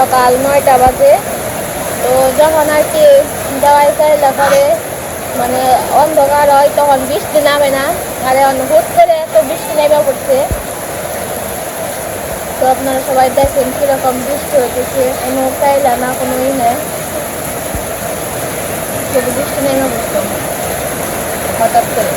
সকাল নয়টা বাজে। তো যখন আর কি দেওয়াই চাইলে পরে মানে অন্ধকার হয়, তখন বৃষ্টি নামে না। আর এখন হুট করে এত বৃষ্টি নেমে পড়ছে। তো আপনারা সবাই দেখেন কীরকম বৃষ্টি হতেছে কোনো চাইলে না কোনো ই নেই। বৃষ্টি নেমে পড়ছে হঠাৎ করে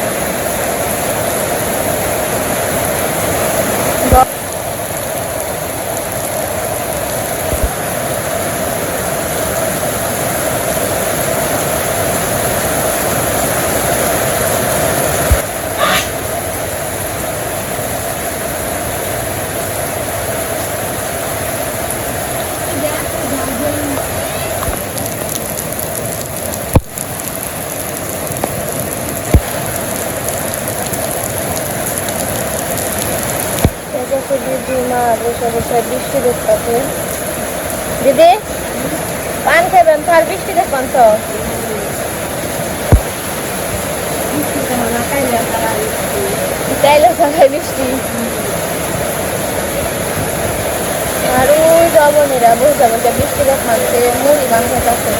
দেখো দিদি মা বসে বসে বৃষ্টি দেখতেছে দিদি, পান খাবেন তো আর বৃষ্টি দেখবেন তো বৃষ্টি। আর ওই জবনেরা বহু বলতে বৃষ্টি দেখাচ্ছে মুড়ি মাংস আছে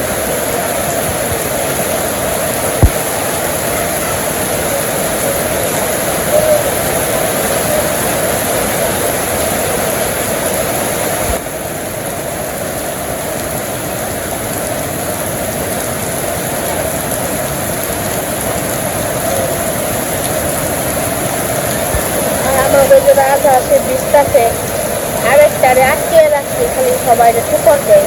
আর আমাদের যে রাজা আছে। আর একটা রাখছে খালি সবাই একটু দেয়।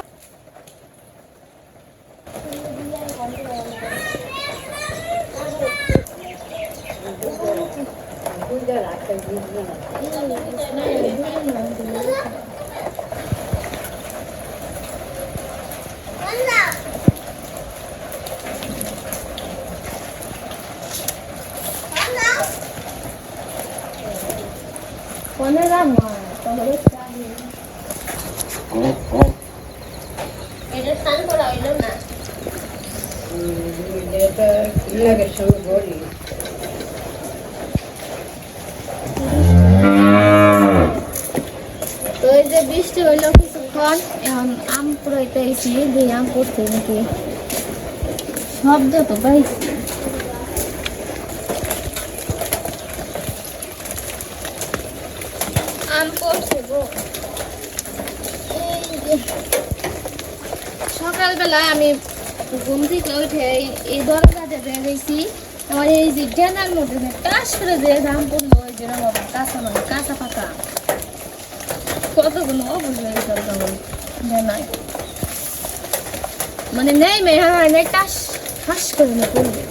ধূপ ধূপে ফোনে রান্না তাহলে এটা স্নান করা হইল না তো এই যে বৃষ্টি হইল কিছুক্ষণ এখন আম পুরাইতে এসি যে আম পড়ছে নাকি শব্দ তো পাইছি আম পড়ছে গো এই যে সকালবেলা আমি ঘুম থেকে উঠে এই- দরজাতে বেরিয়েছি। আমার এই যে ডেনার মধ্যে টাস করে যে দাম পড়ল, ওই যে বাবা কাঁচা মানে কাঁচা পাকা কতগুলো বুঝলো এই দরকার ডেনায় মানে নেই মেয়ে হ্যাঁ নেই, টাস, ফাঁস করে নিয়ে পড়বে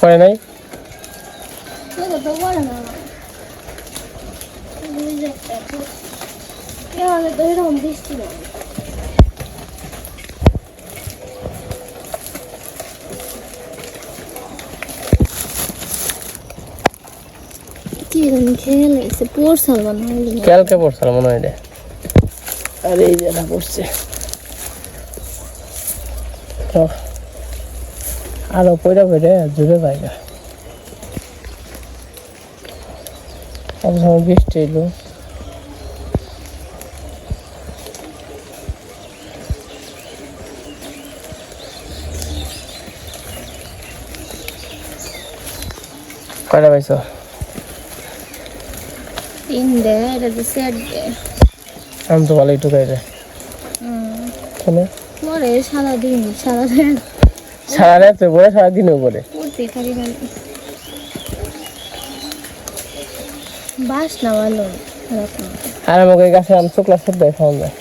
পরে নাই এটা তো করে না এভাবে তো এরকম বৃষ্টি না কি জানি কালকে পড়ছিল মনে হয় রে আরে এই যেটা পড়ছে। আরও পয়রা পয়রা জুড়ে জায়গা সব সময় বৃষ্টি এলো কয়টা পাইছো? তিন এটা তো সেট দে আমি তো ভালোই টুকাই রে। কেন? পরে সারাদিন সারাদিন। সারা পরে সারাদিনও পরে। থাকি বাস না ভালো আর আমাকে গাছে আম শুকলা সব খাওয়া যায়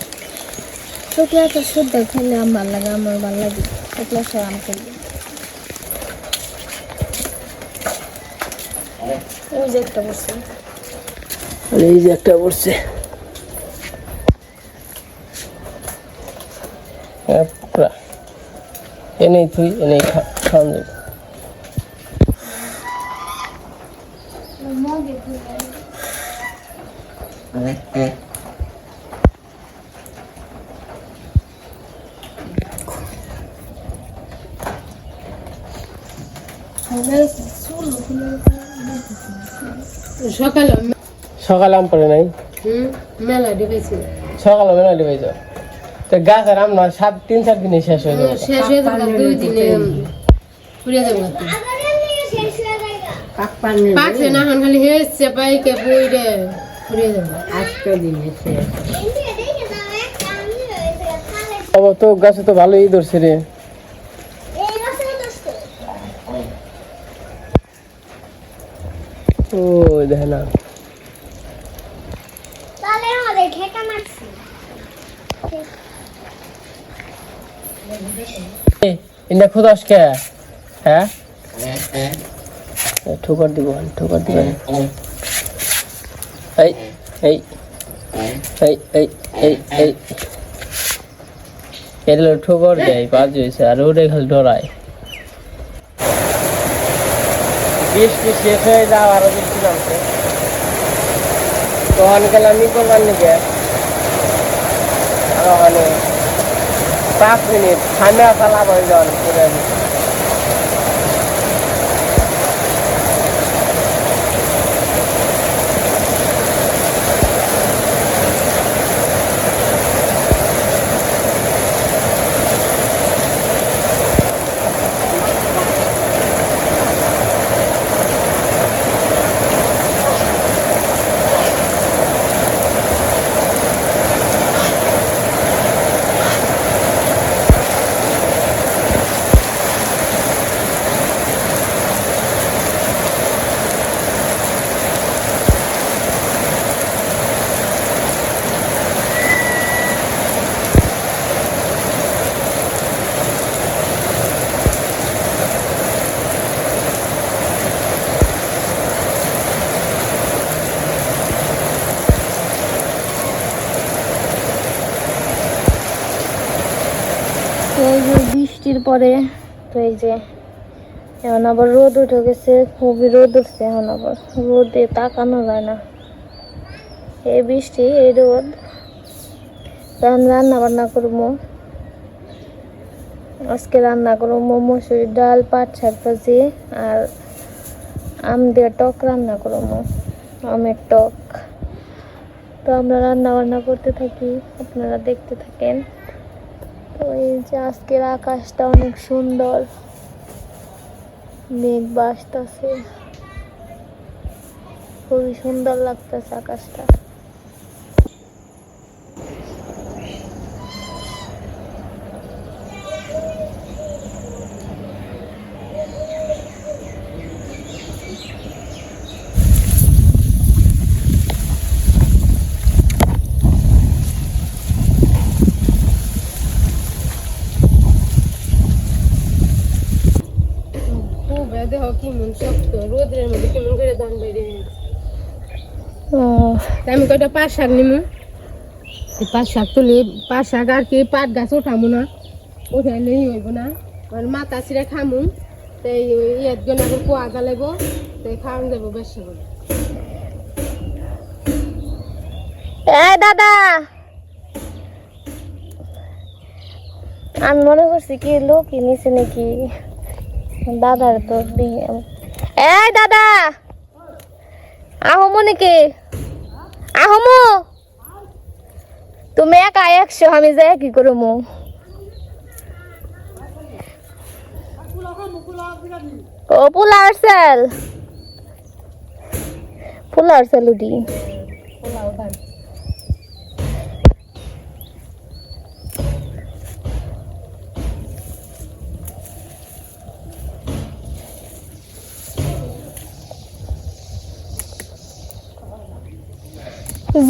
তো খেলে আমার লাগে আমার ভালো লাগে। শুক্লা সব আম খেলে। ওই যে একটা বসে। আর এই যে একটা পড়ছে। হ্যাঁ, এনেই তুই এনেই খা খাওয়া যাবে। সকালে সকালে আম পড়ে নাই। হুম মেলা ঢুকেছি সকালে মেলা যাও তো গাছের আম না সাত তিন চার দিনে শেষ হয়ে যাবে। শেষ হয়ে যাবে দুই দিনে পুড়িয়ে যাবে পাকছে না এখন খালি হেসছে পাইকে বইরে পুড়িয়ে যাবে। আজকে দিনে শেষ। তো গাছে তো ভালোই ধরছে রে। ও দেখে না। ইন্দা খুদাস কে হ্যাঁ? এ, ঠোকর দিব ঠোকর দিব। এই এই এই এই এই এই। এটা ঠোকর দেয় পাঁচ হয়েছে আর ওটাই খালি ডরায়। বৃষ্টি শেষ হয়ে যাও আরও বৃষ্টি নামছে। তখন গেলাম ই করবার নিকে আর ওখানে পাঁচ মিনিট ঠান্ডা চালা হয়ে যাওয়ার তো এই যে বৃষ্টির পরে, তো এই যে এখন আবার রোদ উঠে গেছে, খুবই রোদ উঠছে এখন আবার। রোদে তাকানো যায় না। এই বৃষ্টি, এই রোদ। এখন রান্না বান্না করব। আজকে রান্না করব মসুর ডাল, পাট শাক ভাজি আর আম দিয়ে টক রান্না করব, আমের টক। তো আমরা রান্না বান্না করতে থাকি, আপনারা দেখতে থাকেন। এই যে আজকের আকাশটা অনেক সুন্দর। মেঘ বাসতেছে খুবই সুন্দর লাগতেছে আকাশটা। কয়টা পাট শাক নিমু। পাট শাক তুলি পাট শাক আর কি পাট গাছ ওঠামু না। উঠাইলে ই হইব না। আর মাথা ছিঁড়ে খামু। তাই ইয়াত গেলে কুয়া গালাইব তাই খাওয়ান যাব বেশি করে। এই দাদা! আমি মনে করছি কি লোক নিছে নাকি? দাদার তো এই দাদা! আহমো নাকি আহমো। তুমি একা একশো, আমি যাই কি করব ও, পোলার সেল পোলার সেল উঠি। পোলাও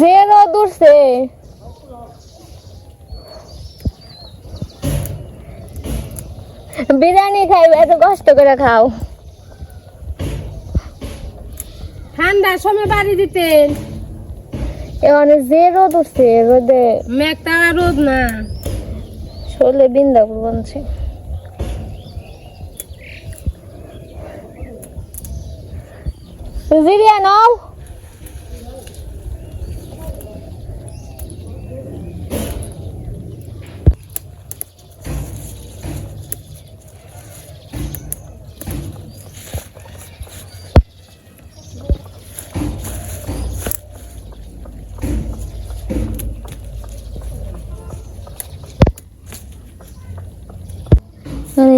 যে রোদ উঠছে বিরিয়ানি খাইবে এত কষ্ট করে খাও। ঠান্ডার সময় বাড়ি দিতেন এখানে যে রোদ উঠছে রোদে। মেঘটা রোদ না। শরীরে বিন্দা বলছে জিরিয়া নাও।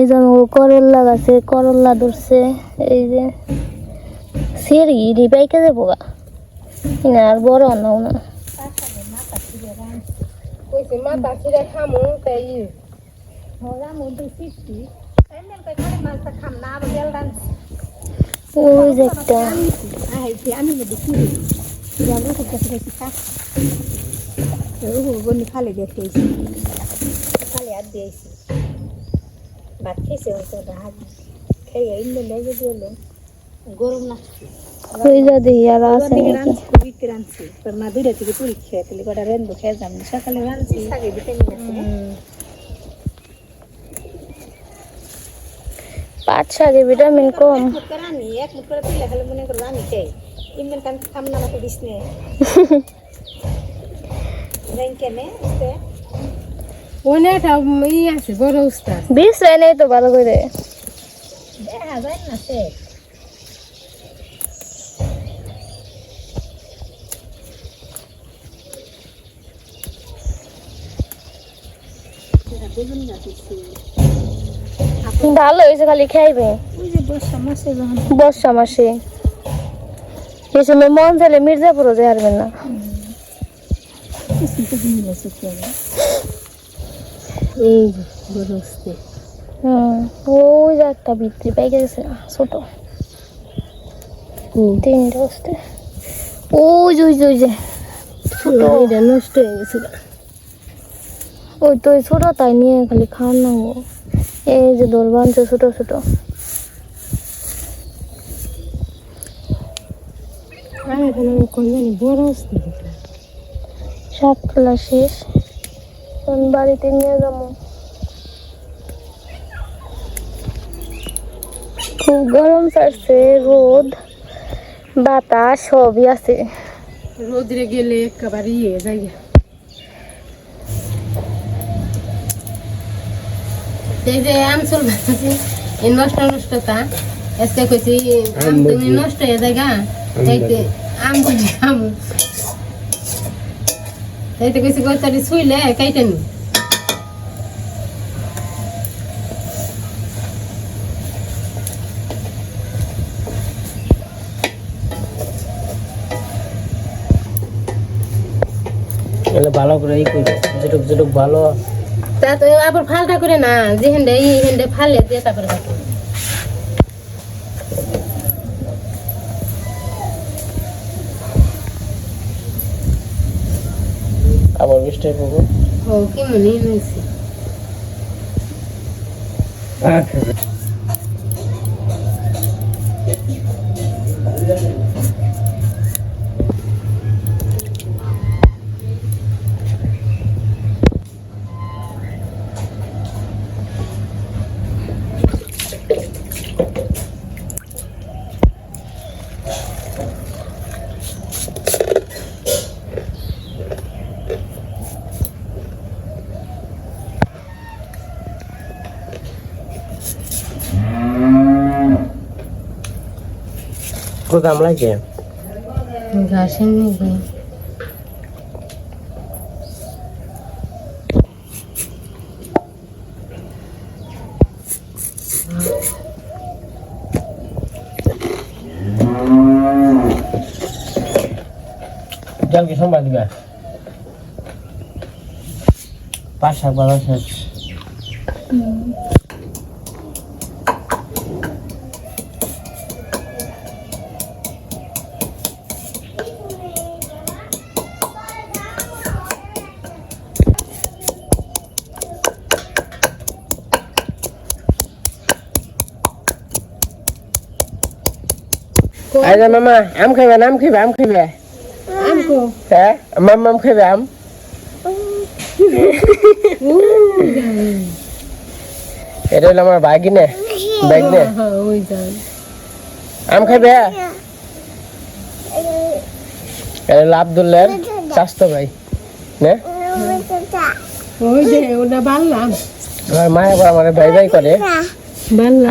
এই যে আমার করল্লা গাছে করল্লা ধরছে এই যে। সেরি রিপাইকে যাব গা। না আর বড় নাও না। কইছে মাথা ছিঁড়ে খামু তাই ই ওই যে একটা। খালি দেখেছি খালি হাত দিয়েছি। ভাত খেয়েছে হয়তো হাত খেয়ে ইন্দ লেগে দিল গরম লাগছে। ওই যে দেখি আর আছে নাকি রাঁধছি খুবই রাঁধছি তোর মা দুইটা থেকে পুরি খেয়ে তাহলে কটা রেনবো খেয়ে যাম সকালে রাঁধছি? পাঁচ শাকে ভিটামিন কম। ই আছে বড় উস্তাদ। বিষ তো ভালো করে। দেখা যায় না সে ভালো হয়েছে খালি খাইবে। বর্ষা মাসে। এই সময় মন চাইলে মির্জাপুরও যে হারবেন না কিসমিস দিন গেছে কি হবে এই বড় হুম ওই যে একটা ভিত্তি পাই গেছে ছোট তিনটে হচ্ছে ওই যে ওই যে ওই যে ছোট নষ্ট হয়ে গেছিল ওই তো ছোট তাই নিয়ে খালি খাওয়ান। এই যে দোল বানছে ছোট ছোট সব খেলা শেষ এখন বাড়িতে নিয়ে যাব। খুব গরম ছাড়ছে রোদ বাতাস সবই আছে। রোদরে গেলে একেবারে ইয়ে যাই এই যে আম চল এই নষ্ট নষ্টতা আজকে কইছি আম তুমি নষ্ট হয়ে জায়গা তাইতে আম বুঝি খামু তাইতে কইছি কই তারি ছুইলে কাইতে নি? এগুলো ভালো করে ই করবে যেটুক যেটুক ভালো। তা তো আবার ফালটা করে না যে হেন্ডে ই হেন্ডে ফালে দিয়ে তারপরে কাটো আবার বৃষ্টি পড়ব। ও কি মনে হয়েছে? দাম লাগে ঘাসের নিবি জল কি সোমবার দিবে পাঁচ শাক বাজার শেষ আরে মামা আম খাইবে আম খাইবে আম খাইবে। আমকো হ্যাঁ মাম মাম খাইবে আম? এটা হলো আমার বাগি নে ব্যাগ নে ওই যান আম খাইবে? এটা হলো আবদুল্লার স্বাস্থ্য ভাই নে। ওই যে ওটা বানলাম। আমার মা আবার আমার ভাই ভাই করে।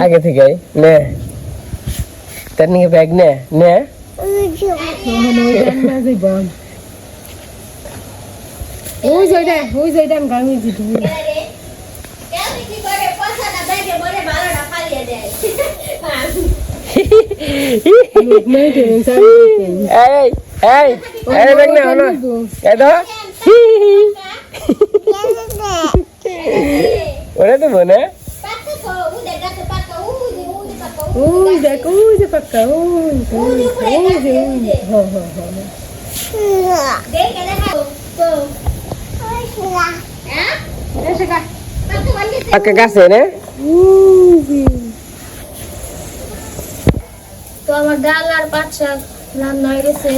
আগে থেকে নে। তার নিয়ে ব্যাগ নে নে ওখানে ওই ডান্ডা যাইব ওই যে ওইটা ওই যে ওইটা আমি গাঙি দিতে লোক নাই তো সারি এই এই এই ব্যাগ নে হলো এই তো ওরে তো বোনে ওই দেখ ওই যে পাক্কা ওই ওই ওই যে ওই যে হ্যাঁ হ্যাঁ হ্যাঁ পাকা গাছে নে তো আমার ডাল আর পাট শাক রান্না হয়ে গেছে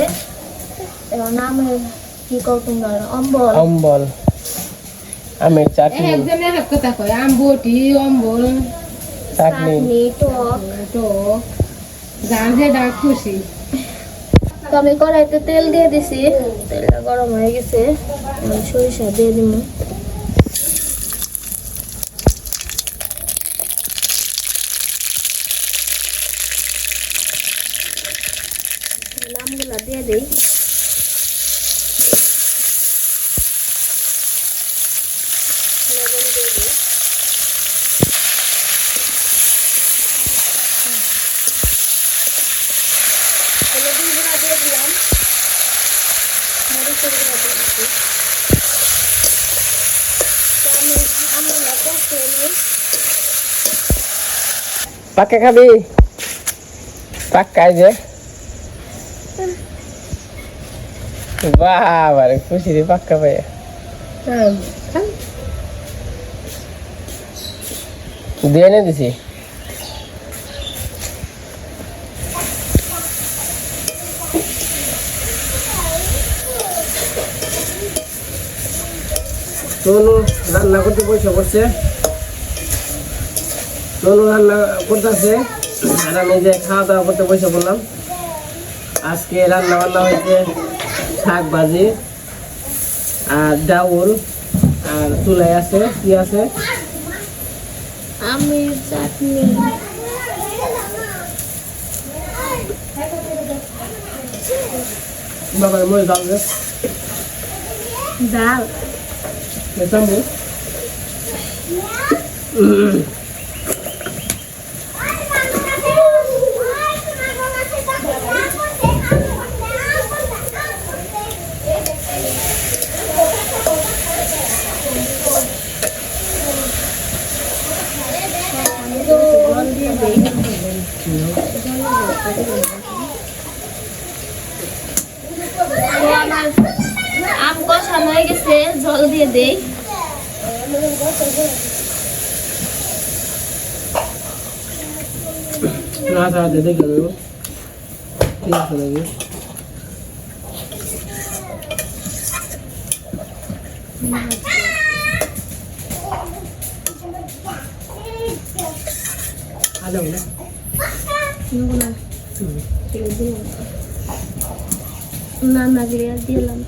এখন আমি কি কর তোমরা অম্বল অম্বল আমের চাটনি একজনের এক কথা কয় আম্বটি অম্বল চাটনি টক যার যে খুশি। তো আমি কড়াইতে তেল দিয়ে দিছি। তেলটা গরম হয়ে গেছে। সরিষা দিয়ে দিব নামগুলা দিয়ে দিই লবণ দিয়ে দিই হলুদের গুঁড়া দিয়ে দিলাম মরিচের গুঁড়া দিয়ে দিচ্ছি তো আমি আমগুলা কষিয়ে নিই পাক্কা খাবি? পাক্কা এই যে বাবা রে খুশি রে পাক্কা ভাই খান দিয়ে এনে দিছি তনু রান্না করতে পয়সা করছে তনু রান্না করতেছে। আর আমি যে খাওয়া দাওয়া করতে পয়সা করলাম আজকে রান্না বান্না হয়েছে শাক ভাজি আর ডাউল আর চুলাই আছে কি আছে? আমের চাটনি। বাবার মরে ডাল রে। ডাল Estamos. জল দিয়ে দিই তো আমার আম কষানো জল দিয়ে দেই না তা দে দেখে দেবো ঠিক আছে আলো না না না দিয়ে দিলাম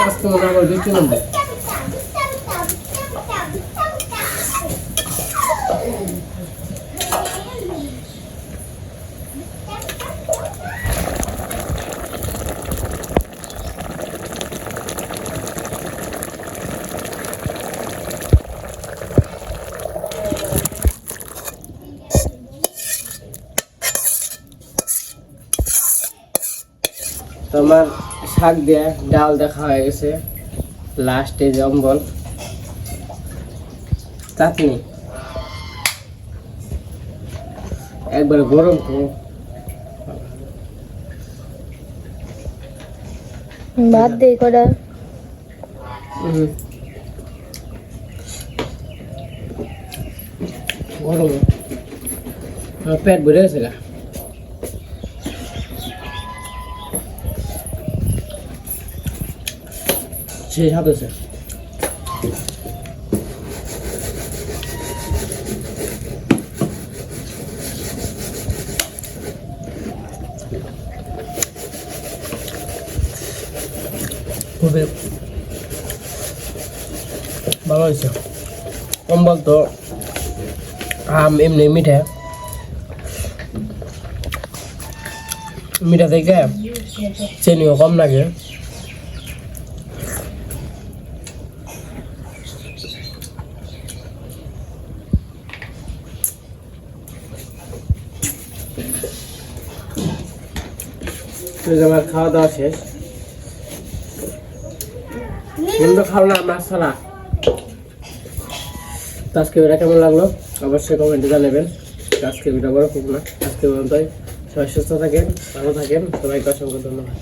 আজকে মনে হয় তোমার শাক দিয়ে ডাল দেখা হয়ে গেছে। লাস্টে অম্বল। চাটনি। একবারে গরম তো। ভাত দেই হুম। গরম। আমার পেট ভরে গেছে গা। সেই সাথে আছে খুবই ভালো হয়েছে কম্বল তো আম এমনি মিঠে মিঠা থেকে চিনিও কম লাগে তো আমার খাওয়া দাওয়া শেষ। কিন্তু খাও না, মাছ ছাড়া। তো আজকে ভিডিও কেমন লাগল? অবশ্যই কমেন্টে জানাবেন। আজকে ভিডিও বড় খুব না। আজকে বলতে সবাই সুস্থ থাকেন, ভালো থাকেন। সবাইকে অসংখ্য ধন্যবাদ।